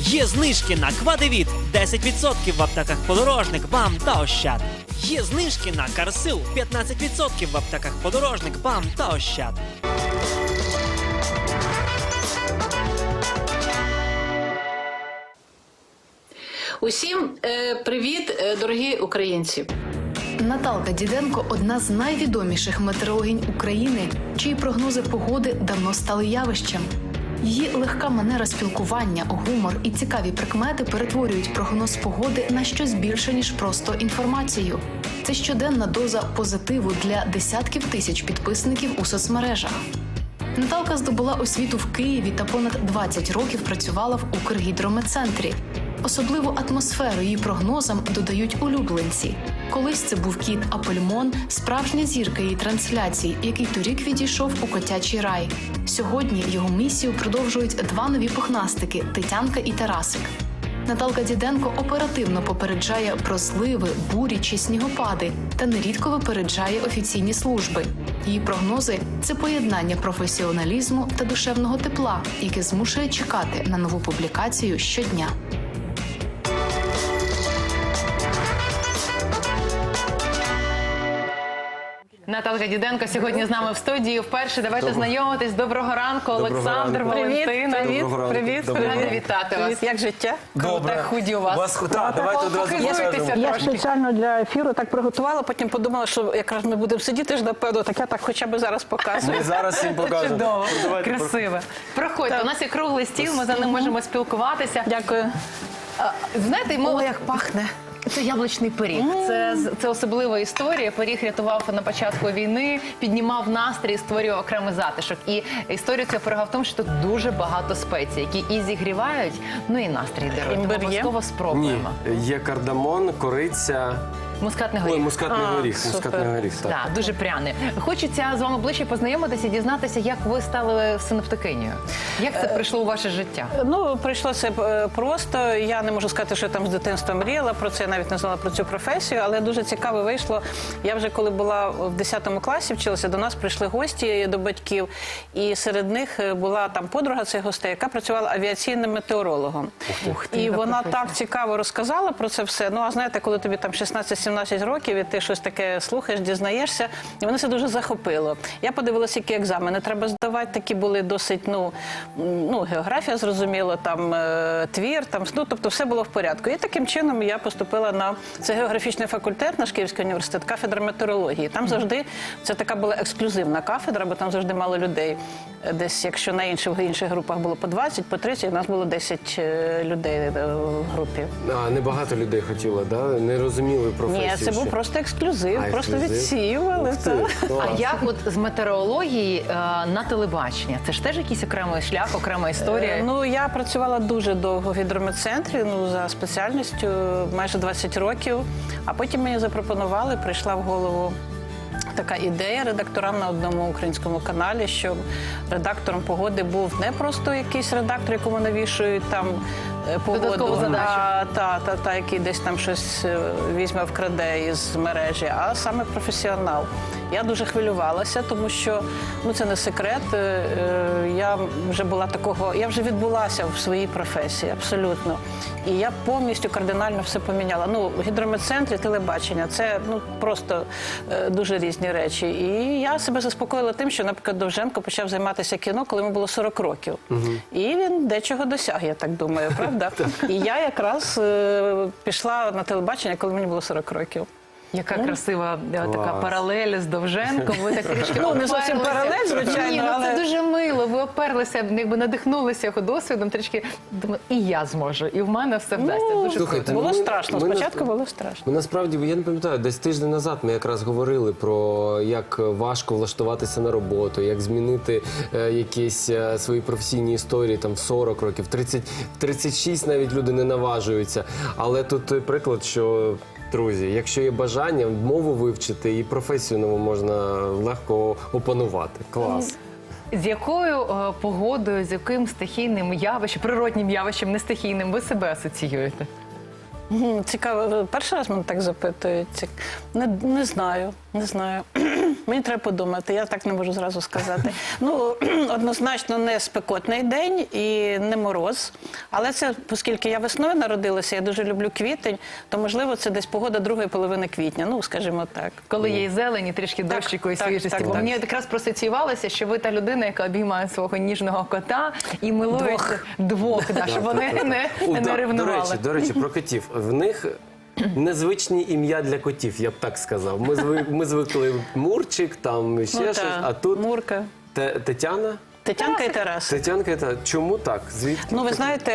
Є знижки на Квадевіт 10% в аптеках Подорожник, БАМ та Ощад. Є знижки на Карсил 15% в аптеках Подорожник, БАМ та Ощад. Усім е, привіт, е, дорогі українці. Наталка Діденко одна з найвідоміших метеорологінь України, чиї прогнози погоди давно стали явищем. Її легка манера спілкування, гумор і цікаві прикмети перетворюють прогноз погоди на щось більше ніж просто інформацію. Це щоденна доза позитиву для десятків тисяч підписників у соцмережах. Наталка здобула освіту в Києві та понад 20 років працювала в Укргідрометцентрі. Особливу атмосферу її прогнозам додають улюбленці. Колись це був кіт Апельмон, справжня зірка її трансляцій, який торік відійшов у котячий рай. Сьогодні його місію продовжують два нові пухнастики Тетянка і Тарасик. Наталка Діденко оперативно попереджає про зливи, бурі чи снігопади та нерідко випереджає офіційні служби. Її прогнози це поєднання професіоналізму та душевного тепла, яке змушує чекати на нову публікацію щодня. Наталка Діденко сьогодні з нами в студії. Вперше давайте знайомитись. Доброго ранку, Олександр, ранку. Валентина. Привіт, Доброго ранку. привіт, Доброго Раді вітати вас. Привіт, як життя? Круте худі у вас. так, давайте одразу покажемо. Я спеціально для ефіру так приготувала, потім подумала, що якраз ми будемо сидіти ж напевно, так я так хоча б зараз показую. Ми зараз всім покажемо. Чудово, красиво. Проходьте, у нас є круглий стіл, ми за ним можемо спілкуватися. Дякую. А, Знаєте, ми О, як пахне. Це яблучний пиріг. Це, це особлива історія. Пиріг рятував на початку війни, піднімав настрій, створював окремий затишок. І історія цього пирога в тому, що тут дуже багато спецій, які і зігрівають, ну і настрій дарують. Обов'язково спробуємо. Ні, спробуємо. є кардамон, кориця, Мускатний ой, горіх. мускатний А, горіх. супер. Мускатний горіх, так. Так, дуже пряний. Хочеться з вами ближче познайомитися і дізнатися, як ви стали синоптикинею. Як Е, це прийшло у ваше життя? Ну, прийшло це е, просто. Я не можу сказати, що я там з дитинства мріяла про це, я навіть не знала про цю професію, але дуже цікаво вийшло. Я вже коли була в 10 класі, вчилася, до нас прийшли гості до батьків, і серед них е, була там подруга цих гостей, яка працювала авіаційним метеорологом. ти, і вона так цікаво розказала про це все. Ну, а знаєте, коли тобі там 16-17 років, і ти щось таке слухаєш, дізнаєшся, і мене це дуже захопило. Я подивилася, які екзамени треба здавати. Такі були досить, ну, ну географія, зрозуміло, там е, твір, там ну, тобто все було в порядку. І таким чином я поступила на це географічний факультет, наш Київський університет, кафедра метеорології. Там завжди це така була ексклюзивна кафедра, бо там завжди мало людей. Е, Десь, якщо на інших в інших групах було по 20, по 30, у нас було 10 е, людей е, в групі. А, небагато людей хотіло, да? не розуміли професію. Ні, це був ще. просто ексклюзив, А, просто ексклюзив? відсіювали. Ух ти, А як от з метеорології е, на телебачення? Це ж теж якийсь окремий шлях, окрема історія. Е, Ну я працювала дуже довго в гідрометцентрі, ну за спеціальністю майже 20 років. А потім мені запропонували, прийшла в голову. Така ідея редакторам на одному українському каналі, що редактором погоди був не просто якийсь редактор, якому навішують там е, погоду, а та, та, та, який десь там щось е, візьме вкраде із мережі, а саме професіонал. Я дуже хвилювалася, тому що ну це не секрет. е, е, Я вже була такого, я вже відбулася в своїй професії, абсолютно. І я повністю кардинально все поміняла. Ну, в гідрометцентрі, телебачення це ну просто е, дуже різні речі. І я себе заспокоїла тим, що, наприклад, Довженко почав займатися кіно, коли йому було 40 років. І він дечого досяг, я так думаю, правда? І я якраз пішла на телебачення, коли мені було 40 років. Яка красива е, така Клас. паралель з Довженком. Ви так трішки Ну, не зовсім паралель, звичайно, Ні, ну але- це дуже мило. Ви оперлися, якби надихнулися його досвідом. Трішки думаю, і я зможу, і в мене все вдасться. Ну, Дуже Слухайте. Було ми- страшно. ми Спочатку нас- було страшно. Ми насправді я не пам'ятаю, десь тиждень назад ми якраз говорили про як важко влаштуватися на роботу, як змінити е, якісь е, свої професійні історії там в 40 років, в 30, в 36 навіть люди не наважуються. Але тут той приклад, що друзі, якщо є бажання, мову вивчити і професію нову можна легко опанувати. Клас. З якою е, погодою, з яким стихійним явищем, природнім явищем, не стихійним, ви себе асоціюєте? Мгм, Цікаво, перший раз мене так запитують. Цік- Не, не знаю, не знаю. Мені треба подумати, я так не можу зразу сказати. Ну, однозначно, не спекотний день і не мороз. Але це, оскільки я весною народилася, я дуже люблю квітень, то можливо це десь погода другої половини квітня. Ну, скажімо так. Коли є і зелені, трішки Так, дощику і так, свіжості. так, Бо так. мені якраз просоціювалося, що ви та людина, яка обіймає свого ніжного кота і милується двох, да, щоб вони не, не До ревнували. речі, до речі, про котів. В них незвичні ім'я для котів, я б так сказав. Ми звик, ми звикли Мурчик, там ще Ну, щось, та, а тут Мурка. Те- Тетяна. Тетянка і Тарас. Тетянка, та чому так? Звідки? Ну, ви знаєте,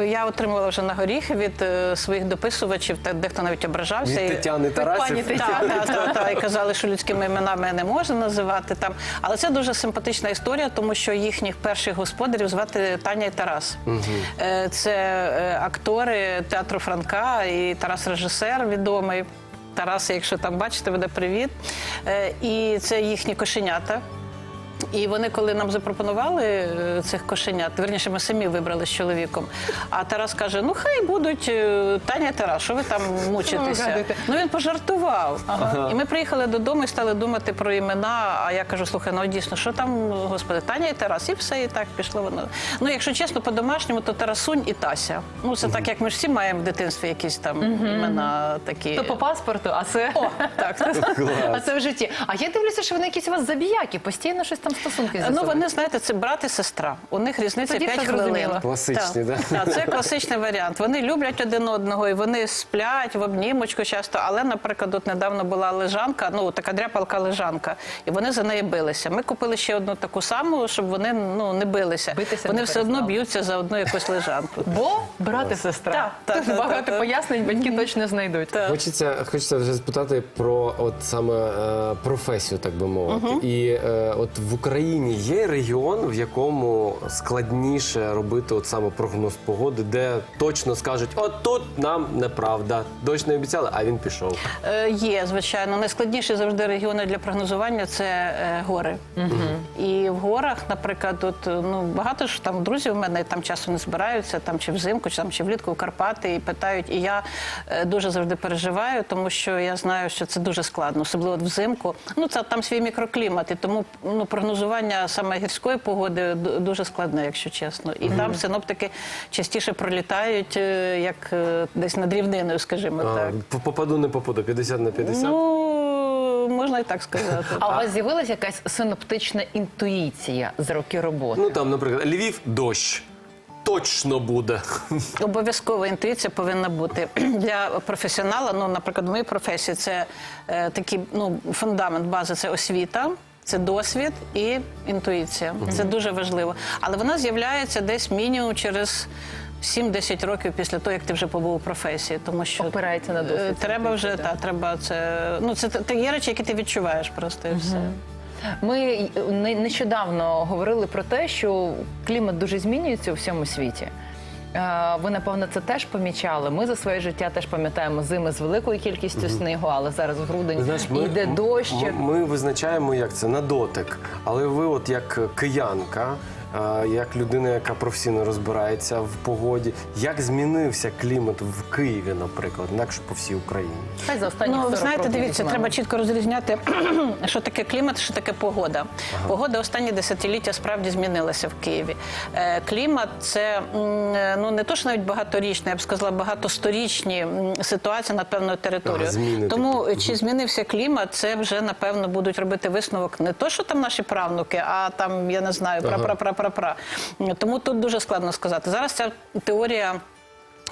е, я отримувала вже на горіх від е, своїх дописувачів, та дехто навіть ображався. Від І- Тетяни Тарасів? Пані Тетяна, та, та, та, і казали, що людськими іменами не можна називати там. Але це дуже симпатична історія, тому що їхніх перших господарів звати Таня і Тарас. Е, Це е, актори театру Франка і Тарас режисер відомий. Тарас, якщо там бачите, веде привіт. Е, І це їхні кошенята. І вони, коли нам запропонували е, цих кошенят, верніше, ми самі вибрали з чоловіком. А Тарас каже: ну хай будуть е, Таня і Тарас, що ви там мучитеся? Ну він пожартував. І ми приїхали додому і стали думати про імена. А я кажу, слухай, ну дійсно, що там, господи, Таня і Тарас, і все, і так пішло воно. Ну, якщо чесно, по-домашньому, то Тарасунь і Тася. Ну, це так, як ми ж всі маємо в дитинстві якісь там імена такі. То по паспорту, а це, О, так. а це в житті. А я дивлюся, що вони якісь у вас забіяки, постійно щось там стосунки Ну, вони, знаєте, це брат і сестра. У них різниця Тоді 5 хвилин. Класичні, да? Так, це класичний варіант. Вони люблять один одного і вони сплять в обнімочку часто. Але, наприклад, от недавно була лежанка, ну така дряпалка лежанка, і вони за неї билися. Ми купили ще одну таку саму, щоб вони ну не билися. Битися вони не все одно б'ються за одну якусь лежанку. Бо брат і сестра. Так, так, Тут так, багато так, так. пояснень батьки точно знайдуть. Хочеться, хочеться вже спитати про от саме е, професію, так би мовити. І е, от в Україні є регіон, в якому складніше робити от саме прогноз погоди, де точно скажуть, от тут нам неправда. Дощ не обіцяли, а він пішов. Е, Є, звичайно. Найскладніші завжди регіони для прогнозування це е, гори. І в горах, наприклад, от, ну, багато ж там друзів у мене там часом не збираються, там чи взимку, чи там чи влітку в Карпати, і питають. І я е, дуже завжди переживаю, тому що я знаю, що це дуже складно, особливо от взимку. Ну, це там свій мікроклімат, і тому ну, прогнозування саме гірської погоди дуже складне, якщо чесно. І там синоптики частіше пролітають, е, як е, десь над рівниною, скажімо А, так. попаду, не попаду, 50 на 50. Ну, можна і так сказати. А у вас з'явилася якась синоптична інтуїція з роки роботи? Ну там, наприклад, Львів дощ. Точно буде. Обов'язкова інтуїція повинна бути для професіонала. Ну, наприклад, в моїй професії це е, такий ну, фундамент бази це освіта. Це досвід і інтуїція. Це дуже важливо. Але вона з'являється десь мінімум через 7-10 років після того, як ти вже побув у професії. Тому що Опирається на досвід, е, Треба вже та треба це. Ну це та- є речі, які ти відчуваєш просто і все. Ми не- нещодавно говорили про те, що клімат дуже змінюється у всьому світі. Ви, напевно, це теж помічали. Ми за своє життя теж пам'ятаємо зими з великою кількістю снігу, але зараз в грудень Знаєш, ми, йде дощ. Ми, ми визначаємо, як це на дотик. Але ви, от як киянка, як людина, яка професійно розбирається в погоді, як змінився клімат в Києві, наприклад, інакше по всій Україні? Хай за останні Ну, ви знаєте, дивіться, треба чітко розрізняти, що таке клімат, що таке погода. Погода останні десятиліття справді змінилася в Києві. Е, Клімат це е, ну не то, що навіть багаторічна, я б сказала, багатосторічні ситуації над певною територією. Ага, Тому чи змінився клімат, це вже напевно будуть робити висновок не то, що там наші правнуки, а там я не знаю, пра-пра-пра-пра-пра. Тому тут дуже складно сказати. Зараз ця теорія.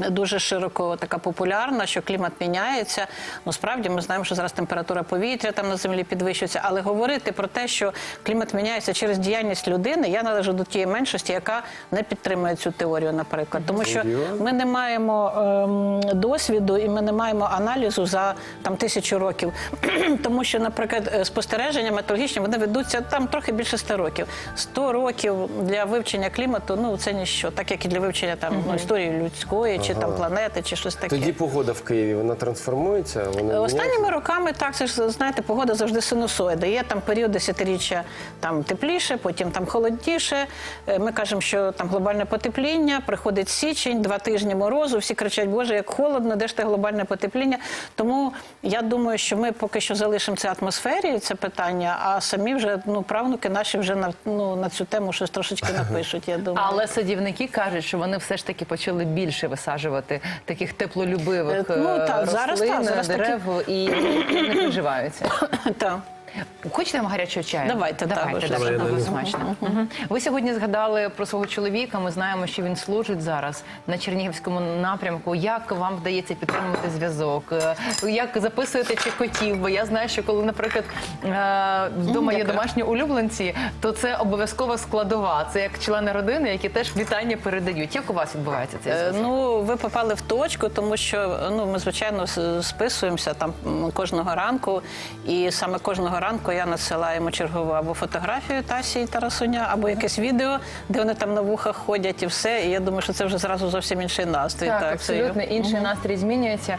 Дуже широко така популярна, що клімат міняється. Ну справді ми знаємо, що зараз температура повітря там на землі підвищується. Але говорити про те, що клімат міняється через діяльність людини, я належу до тієї меншості, яка не підтримує цю теорію, наприклад. Тому що ми не маємо ем, досвіду і ми не маємо аналізу за там тисячу років. Тому що, наприклад, е, спостереження метеорологічні вони ведуться там трохи більше 100 років. 100 років для вивчення клімату ну це ніщо, так як і для вивчення там ну, історії людської чи там планети, чи щось таке. Тоді погода в Києві вона трансформується. Вона Останніми роками так це ж знаєте, погода завжди синусоїда. Є там період десятиріччя там тепліше, потім там холодніше. Е, Ми кажемо, що там глобальне потепління, приходить січень, два тижні морозу. Всі кричать, Боже, як холодно, де ж те глобальне потепління. Тому я думаю, що ми поки що залишимо це атмосфері, це питання, а самі вже ну правнуки наші вже на ну на цю тему щось трошечки напишуть. Я думаю. Але садівники кажуть, що вони все ж таки почали більше висаджувати таких теплолюбивих Е, ну, е, зараз рослин, зараз таки- дерев і не приживаються. Так. Хочете вам гарячого чаю? Давайте, так, давайте, давайте, Давай, дуже смачно. Ви сьогодні згадали про свого чоловіка. Ми знаємо, що він служить зараз на Чернігівському напрямку. Як вам вдається підтримувати зв'язок? Е, Як записуєте чи котів? Бо я знаю, що коли, наприклад, е, вдома є домашні улюбленці, то це обов'язкова складова. Це як члени родини, які теж вітання передають. Як у вас відбувається цей Е, зв'язок? Ну, ви попали в точку, тому що ну ми звичайно списуємося там кожного ранку, і саме кожного ранку я надсилаю йому чергову або фотографію Тасі і Тарасуня, або якесь відео, де вони там на вухах ходять, і все. І я думаю, що це вже зразу зовсім інший настрій. Так, це- абсолютно інший настрій змінюється.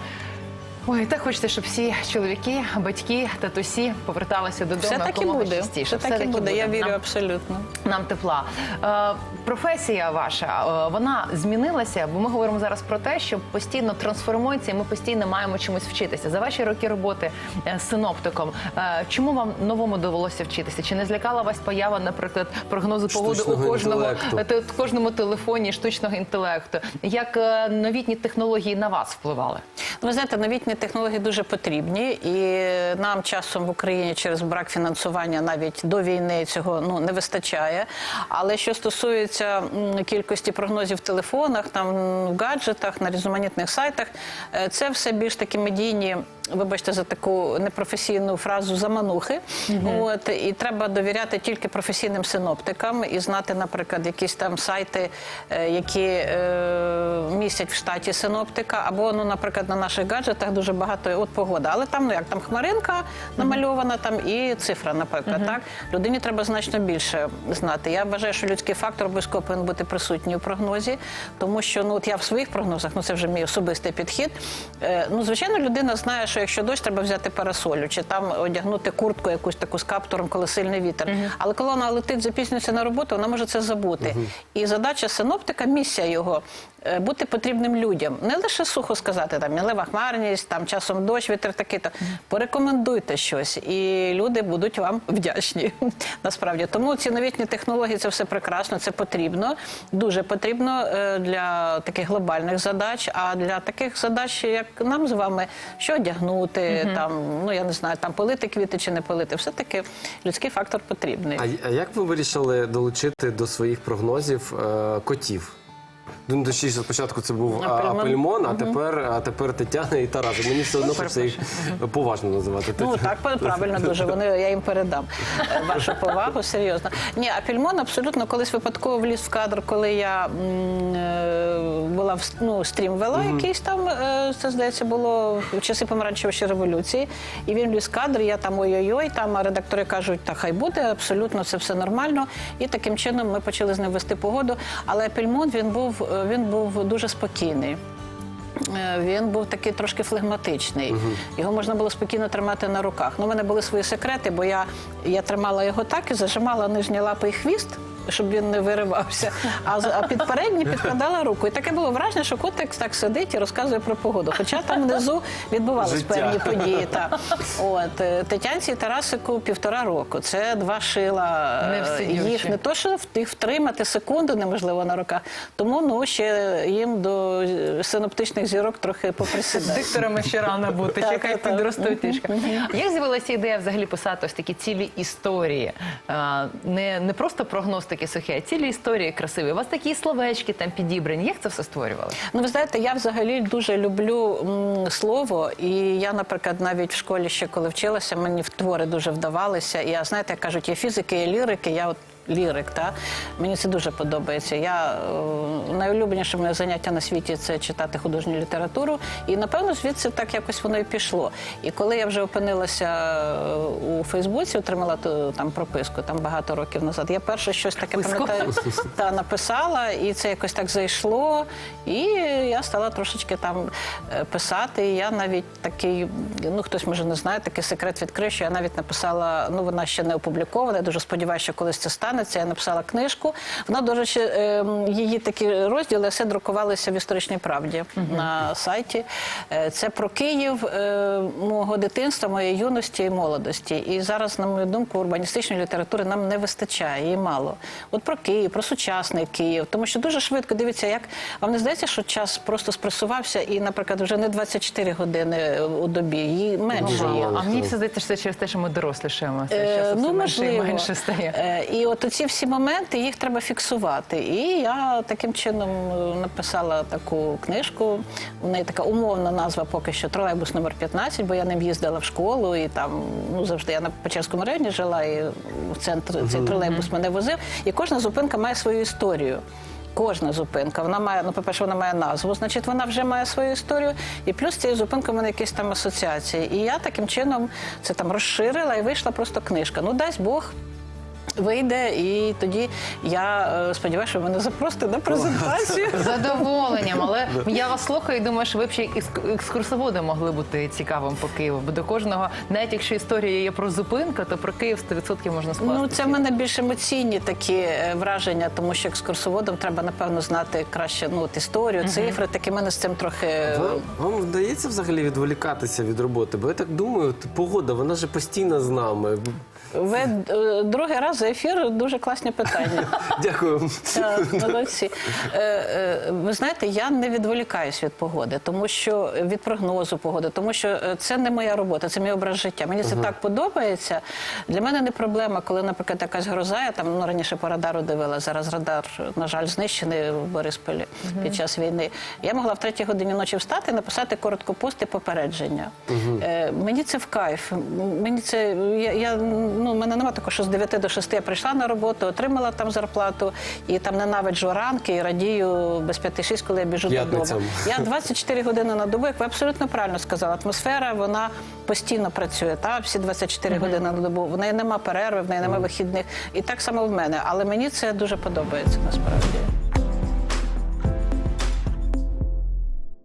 Ой, так хочеться, щоб всі чоловіки, батьки, татусі поверталися додому Все так і буде. Все так і буде. Я вірю Нам, абсолютно. нам тепла. Е, професія ваша, е, вона змінилася, бо ми говоримо зараз про те, що постійно трансформується, і ми постійно маємо чомусь вчитися. За ваші роки роботи е, з синоптиком, е, чому вам новому довелося вчитися? Чи не злякала вас поява, наприклад, прогнозу погоди у Штучного кожному те- кожному телефоні штучного інтелекту? Як новітні технології на вас впливали? Ну, Ви знаєте, новітні технології дуже потрібні, і нам часом в Україні через брак фінансування навіть до війни цього ну не вистачає. Але що стосується кількості прогнозів в телефонах, там в гаджетах, на різноманітних сайтах, е, це все більш такі медійні. Вибачте за таку непрофесійну фразу заманухи. От і треба довіряти тільки професійним синоптикам і знати, наприклад, якісь там сайти, е, які е, містять в штаті синоптика, або ну, наприклад, на наших гаджетах дуже багато от погода. Але там ну як там хмаринка намальована, там і цифра, наприклад. Так людині треба значно більше знати. Я вважаю, що людський фактор обов'язково повинен бути присутній у прогнозі, тому що ну от я в своїх прогнозах, ну це вже мій особистий підхід. Е, ну звичайно, людина знає, що якщо дощ, треба взяти парасолю, чи там одягнути куртку якусь таку з каптуром, коли сильний вітер. Але коли вона летить, запізнюється на роботу, вона може це забути. І задача синоптика, місія його бути потрібним людям. Не лише сухо сказати, там мінлива хмарність, там часом дощ, вітер такий то порекомендуйте щось, і люди будуть вам вдячні. Насправді, тому ці новітні технології це все прекрасно, це потрібно, дуже потрібно е, для таких глобальних задач. А для таких задач, як нам з вами, що одягнути, там ну я не знаю, там полити квіти чи не полити, все таки людський фактор потрібний. А, а як ви вирішили долучити до своїх прогнозів е, котів? Ну, точніше, спочатку це був Апельмон. Апельмон, а тепер, а тепер Тетяна і Тарас. Мені все одно хочеться їх поважно називати. Ну так правильно дуже. Вони я їм передам е, вашу повагу. Серйозно. Ні, а Пільмон абсолютно колись випадково вліз в кадр, коли я м, е, була в ну, стрім вела якийсь там. е, Це здається було в часи помаранчевої революції. І він вліз в кадр. Я там ой-ой-ой. Там а редактори кажуть, та хай буде, абсолютно це все нормально. І таким чином ми почали з ним вести погоду. Але Пільмон він був він був дуже спокійний. Е, Він був такий трошки флегматичний. Його можна було спокійно тримати на руках. Ну, у мене були свої секрети, бо я, я тримала його так і зажимала нижні лапи і хвіст. Щоб він не виривався, а, а під передні підкладала руку. І таке було враження, що котик так сидить і розказує про погоду. Хоча там внизу відбувалися певні події. Та. От, е, Тетянці і Тарасику півтора року. Це два шила. Не е. Їх не то, що їх втримати секунду неможливо на руках. Тому ну, ще їм до е, синоптичних зірок трохи поприсідати. Дикторами ще рано бути, чекай підростуть трішки. Як з'явилася ідея взагалі писати ось такі цілі історії? Не, не просто прогноз такі сухі, а цілі історії красиві. У вас такі словечки там підібрані. Як це все створювали? Ну, ви знаєте, я взагалі дуже люблю м, слово, і я, наприклад, навіть в школі ще коли вчилася, мені твори дуже вдавалися. Я знаєте, як кажуть, є фізики, є лірики. Я от лірик. Та? Мені це дуже подобається. Я е, найулюбленіше моє заняття на світі це читати художню літературу. І напевно звідси так якось воно і пішло. І коли я вже опинилася е, у Фейсбуці, отримала ту, там прописку там багато років назад. Я перше щось таке пам'ятаю та написала, і це якось так зайшло. І я стала трошечки там е, писати. І я навіть такий, ну хтось може не знає, такий секрет відкрив, що я навіть написала. Ну вона ще не опублікована. Я дуже сподіваюся, що колись це станеться. Я написала книжку. Вона до речі, е, її такі розділи все друкувалися в історичній правді на сайті. Е, Це про Київ е, мого дитинства, моєї юності і молодості. І зараз, на мою думку, урбаністичної літератури нам не вистачає, її мало. От про Київ, про сучасний Київ, тому що дуже швидко дивіться, як вам не здається, що час просто спресувався, і, наприклад, вже не 24 години у добі, її менше є. А мені все здається, що це через те, що ми дорослішаємо. Це Е, ну, менше можливо. менше стає. Е, І от ці всі моменти їх треба фіксувати. І я таким чином е, написала таку книжку. У неї така умовна назва поки що тролейбус номер 15, бо я ним їздила в школу, і там ну завжди я на Печерському районі жила, і в центр цей тролейбус мене возив. І кожна зупинка має свою історію. Кожна зупинка, вона має, ну, по-перше, вона має назву, значить, вона вже має свою історію. І плюс цією зупинкою в мене якісь там асоціації. І я таким чином це там розширила і вийшла просто книжка. Ну, дасть Бог. Вийде, і тоді я е, сподіваюся, що мене запросите на презентацію. З задоволенням, але я вас слухаю і думаю, що ви б ще екскурсоводи могли бути цікавим по Києву. Бо до кожного, навіть якщо історія є про зупинку, то про Київ 100% можна скласти. Ну, це в мене більш емоційні такі е, враження, тому що екскурсоводам треба, напевно, знати краще ну, от історію, цифри. Такі в мене з цим трохи. е, Вам, вам вдається взагалі відволікатися від роботи? Бо я так думаю, погода, вона ж постійно з нами. Ви е, другий раз за ефір дуже класні питання. Дякую. Молодці. Е, е, Ви знаєте, я не відволікаюсь від погоди, тому що від прогнозу погоди, тому що це не моя робота, це мій образ життя. Мені це так подобається. Для мене не проблема, коли, наприклад, якась гроза, я там ну, раніше по радару дивила. Зараз радар, на жаль, знищений в Борисполі під час війни. Я могла в третій годині ночі встати написати коротко пост і попередження. Е, Мені це в кайф. Мені це я, я ну, в мене немає такого, що з 9 до 6 я прийшла на роботу, отримала там зарплату і там ненавиджу ранки і радію без 5-6, коли я біжу додому. Я 24 години на добу, як ви абсолютно правильно сказали. Атмосфера вона постійно працює. Та всі 24 години на добу. В неї нема перерви, в неї нема вихідних. І так само в мене. Але мені це дуже подобається насправді.